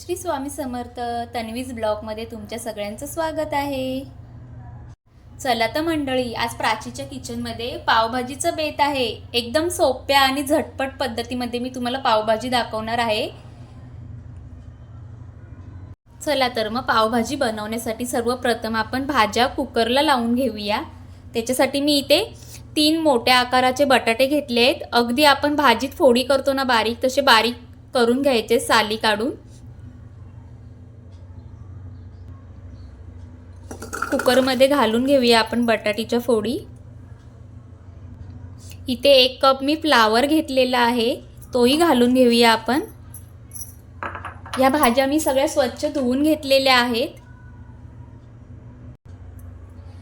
श्री स्वामी समर्थ तन्वीज ब्लॉगमध्ये तुमच्या सगळ्यांचं स्वागत आहे. चला तर मंडळी आज प्राचीच्या किचनमध्ये पावभाजीचं बेत आहे. एकदम सोप्या आणि झटपट पद्धतीमध्ये मी तुम्हाला पावभाजी दाखवणार आहे. चला तर मग पावभाजी बनवण्यासाठी सर्वप्रथम आपण भाज्या कुकरला लावून घेऊया. त्याच्यासाठी मी इथे तीन मोठ्या आकाराचे बटाटे घेतले आहेत. अगदी आपण भाजीत फोडी करतो ना बारीक तसे बारीक करून घ्यायचे साली काढून. कुकरमध्ये घालून घेऊया आपण बटाटीच्या फोडी. इथे एक कप मी फ्लावर घेतलेला आहे तोही घालून घेऊया आपण. या भाज्या मी सगळ्या स्वच्छ धुवून घेतलेल्या आहेत.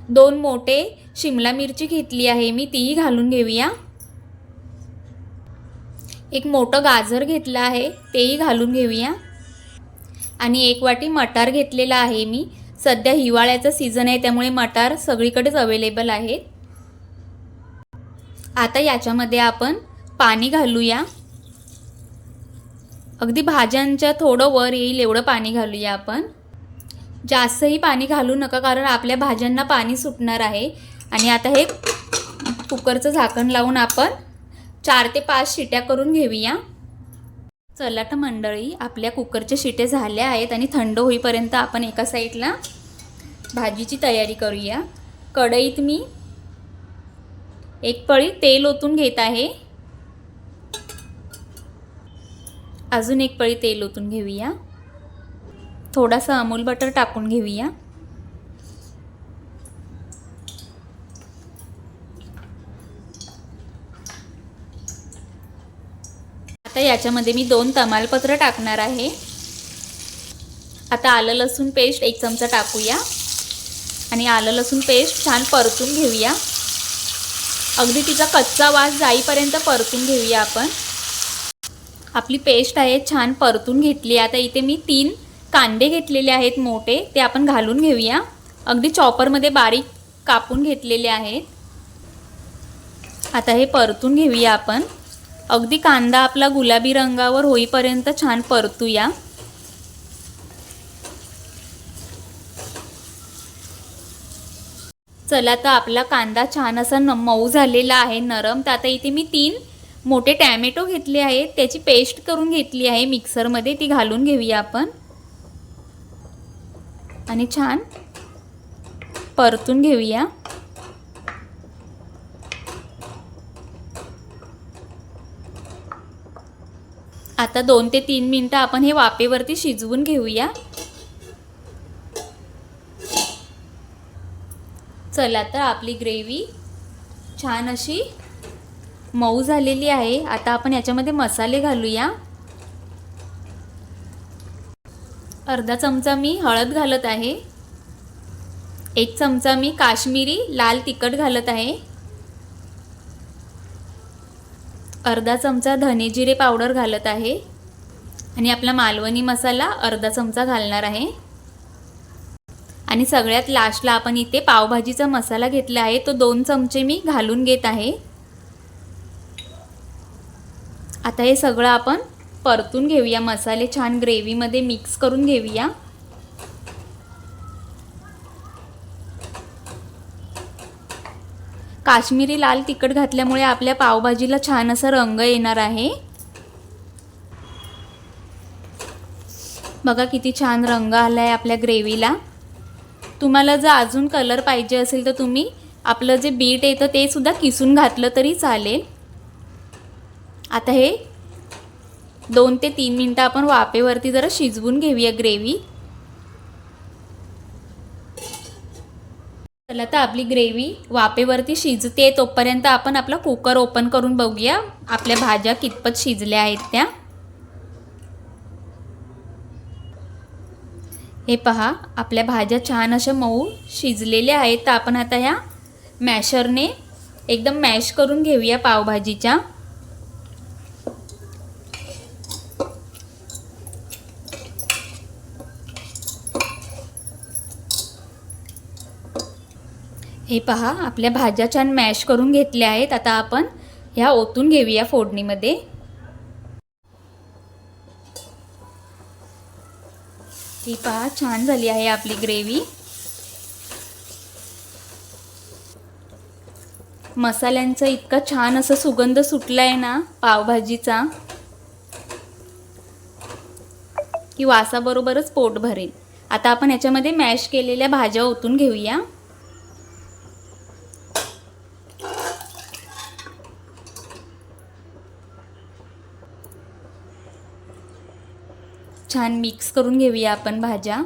दोन मोठे शिमला मिरची घेतली आहे मी तीही घालून घेऊया. एक मोठं गाजर घेतलं आहे तेही घालून घेऊया. आणि एक वाटी मटार घेतलेला आहे मी सध्या हिवाळ्याचा सीझन आहे त्यामुळे मटार सगळीकडेच अवेलेबल आहेत. आता याच्यामध्ये आपण पाणी घालूया. अगदी भाज्यांच्या थोडं वर येईल एवढं पाणी घालूया आपण. जास्तही पाणी घालू नका कारण आपल्या भाज्यांना पाणी सुटणार आहे. आणि आता हे कुकरचं झाकण लावून आपण चार ते पाच शिट्या करून घेऊया. चला तर मंडळी आपल्या कुकरच्या शिट्या झाल्या आहेत आणि थंड होईपर्यंत आपण एका साईडला भाजीची तयारी करूया. कढईत मी एक पळी तेल ओतून घेत आहे. अजून एक पळी तेल ओतून घेऊया. थोडासा अमूल बटर टाकून घेऊया. याच्यामध्ये मी दोन तमालपत्र टाकणार आहे. आता आलं लसूण पेस्ट एक चमचा टाकूया. आणि आलं लसूण पेस्ट छान परतून घेऊया. अगदी तिचा कच्चा वास जाईपर्यंत परतून घेऊया आपण. आपली पेस्ट आहे छान परतून घेतली. आता इथे मी तीन कांदे घेतलेले आहेत मोठे ते आपण घालून घेऊया. अगदी चॉपरमध्ये बारीक कापून घेतलेले आहेत. आता हे परतून घेऊया आपण. अगदी कांदा आपला गुलाबी रंगावर होईपर्यंत छान परतूया. चला तर आपला कांदा छान असा न मऊ झालेला आहे नरम. तर आता इथे मी तीन मोठे टॅमॅटो घेतले आहेत. त्याची पेस्ट करून घेतली आहे मिक्सरमध्ये. ती घालून घेऊया आपण. आणि छान परतून घेऊया. आता दोन ते तीन मिनटं आपण हे वाफेवरती शिजवून घेऊया. चला तर आपली ग्रेव्ही छान अशी मऊ झालेली आहे. आता आपण याच्यामध्ये मसाले घालूया. अर्धा चमचा मी हळद घालत आहे. एक चमचा मी काश्मीरी लाल तिखट घालत आहे. अर्धा चमचा धने जिरे पावडर घालत आहे. आणि आपला मालवणी मसाला अर्धा चमचा घालणार आहे. आणि सगळ्यात लास्टला आपण इथे पावभाजीचा मसाला घेतला आहे. तो दोन चमचे मी घालून घेत आहे. आता हे सगळं आपण परतून घेऊया. मसाले छान ग्रेव्हीमध्ये मिक्स करून घेऊया. काश्मीरी लाल तिखट घातल्यामुळे आपल्या पावभाजीला छान असा रंग येणार आहे. बघा किती छान रंग आला आहे आपल्या ग्रेव्हीला. तुम्हाला जर अजून कलर पाहिजे असेल तर तुम्ही आपलं जे बीट येतं ते सुद्धा किसून घातलं तरी चालेल. आता हे दोन ते तीन मिनटं आपण वाफेवरती जरा शिजवून घेऊया ग्रेव्ही. चला तर आपली ग्रेव्ही वाफेवरती शिजते तोपर्यंत आपण आपला कुकर ओपन करून बघूया. आपल्या भाज्या कितपत शिजल्या आहेत त्या. हे पहा आपल्या भाज्या छान अशा मऊ शिजलेल्या आहेत. तर आपण आता ह्या मॅशरने एकदम मॅश करून घेऊया पावभाजीच्या. ही पहा. आपल्या भाज्या छान मॅश करून घेतल्या आहेत. आता आपण ह्या ओतून घेऊया फोडणीमध्ये. ही पहा छान झाली आहे आपली ग्रेव्ही. मसाल्यांचा इतका छान असा सुगंध सुटला आहे ना पावभाजीचा. की वासाबरोबरच पोट भरेल. आता आपण याच्यामध्ये मॅश केलेल्या भाज्या ओतून घेऊया. छान मिक्स करून घेऊया आपण भाज्या.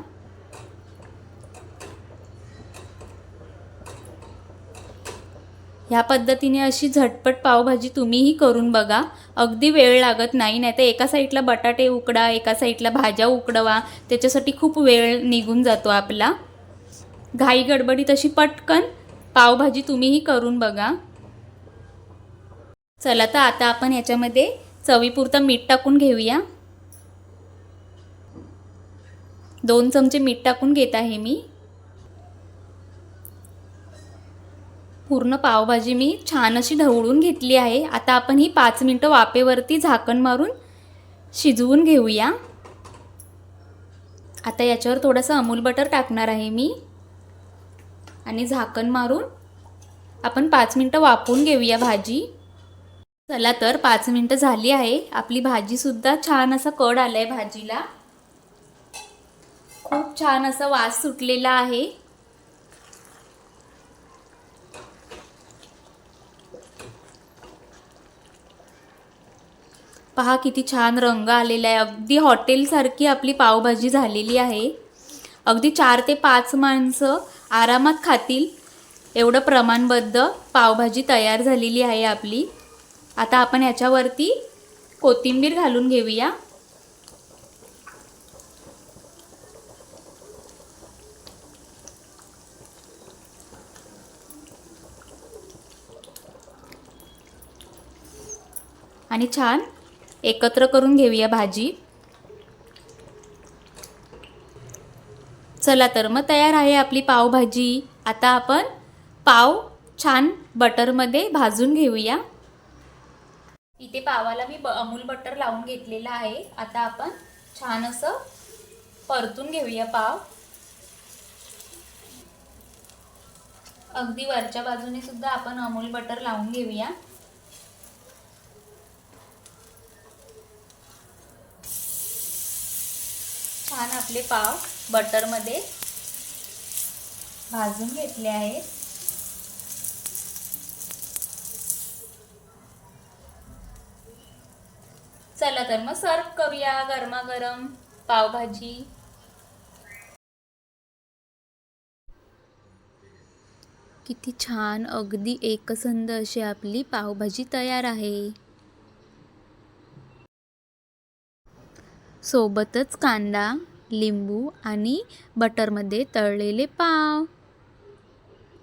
ह्या पद्धतीने अशी झटपट पावभाजी तुम्हीही करून बघा. अगदी वेळ लागत नाही नाही तर एका साईडला बटाटे उकडा एका साईडला भाज्या उकडवा. त्याच्यासाठी खूप वेळ निघून जातो आपला. घाई गडबडीत अशी पटकन पावभाजी तुम्हीही करून बघा. चला तर आता आपण याच्यामध्ये चवीपुरतं मीठ टाकून घेऊया. दोन चमचे मीठ टाकून घेत आहे मी. पूर्ण पावभाजी मी छान अशी ढवळून घेतली आहे. आता आपण ही पाच मिनटं वाफेवरती झाकण मारून शिजवून घेऊया. आता याच्यावर थोडंसं अमूल बटर टाकणार आहे मी. आणि झाकण मारून आपण पाच मिनटं वाफवून घेऊया भाजी. चला तर पाच मिनटं झाली आहे. आपली भाजीसुद्धा छान असा कड आला आहे भाजीला. खूप छान असा वास सुटलेला आहे. पहा किती छान रंग आलेला आहे. अगदी हॉटेलसारखी आपली पावभाजी झालेली आहे. अगदी चार ते पाच माणसं आरामात खातील. एवढं प्रमाणबद्ध पावभाजी तयार झालेली आहे आपली. आता आपण याच्यावरती कोथिंबीर घालून घेऊया. आणि छान एकत्र करून घेऊया भाजी. चला तर मग तयार आहे आपली पावभाजी. आता आपण पाव छान बटरमध्ये भाजून घेऊया. इथे पावाला मी ब अमूल बटर लावून घेतलेला आहे. आता आपण छान असं परतून घेऊया पाव. अगदी वरच्या बाजूने सुद्धा आपण अमूल बटर लावून घेऊया. छान आपले पाव बटरमध्ये भाजून घेतले आहेत. चला तर मग सर्व करूया गरमागरम पावभाजी. किती छान अगदी एकसंध अशी आपली पावभाजी तयार आहे. सोबतच कांदा. लिंबू आणि बटरमध्ये तळलेले पाव.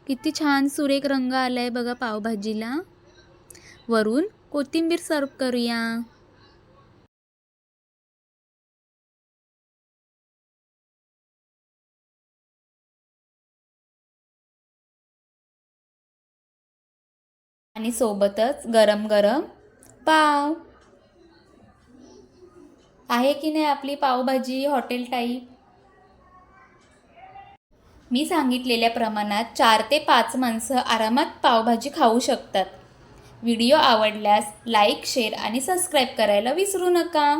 किती छान सुरेख रंग आला आहे बघा पावभाजीला. वरून कोथिंबीर सर्व करूया. आणि सोबतच गरम गरम पाव. आहे की नाही आपली पावभाजी हॉटेल टाईप? मी सांगितलेल्या प्रमाणात चार ते पाच माणसं आरामात पावभाजी खाऊ शकतात. व्हिडिओ आवडल्यास लाईक शेअर आणि सबस्क्राईब करायला विसरू नका.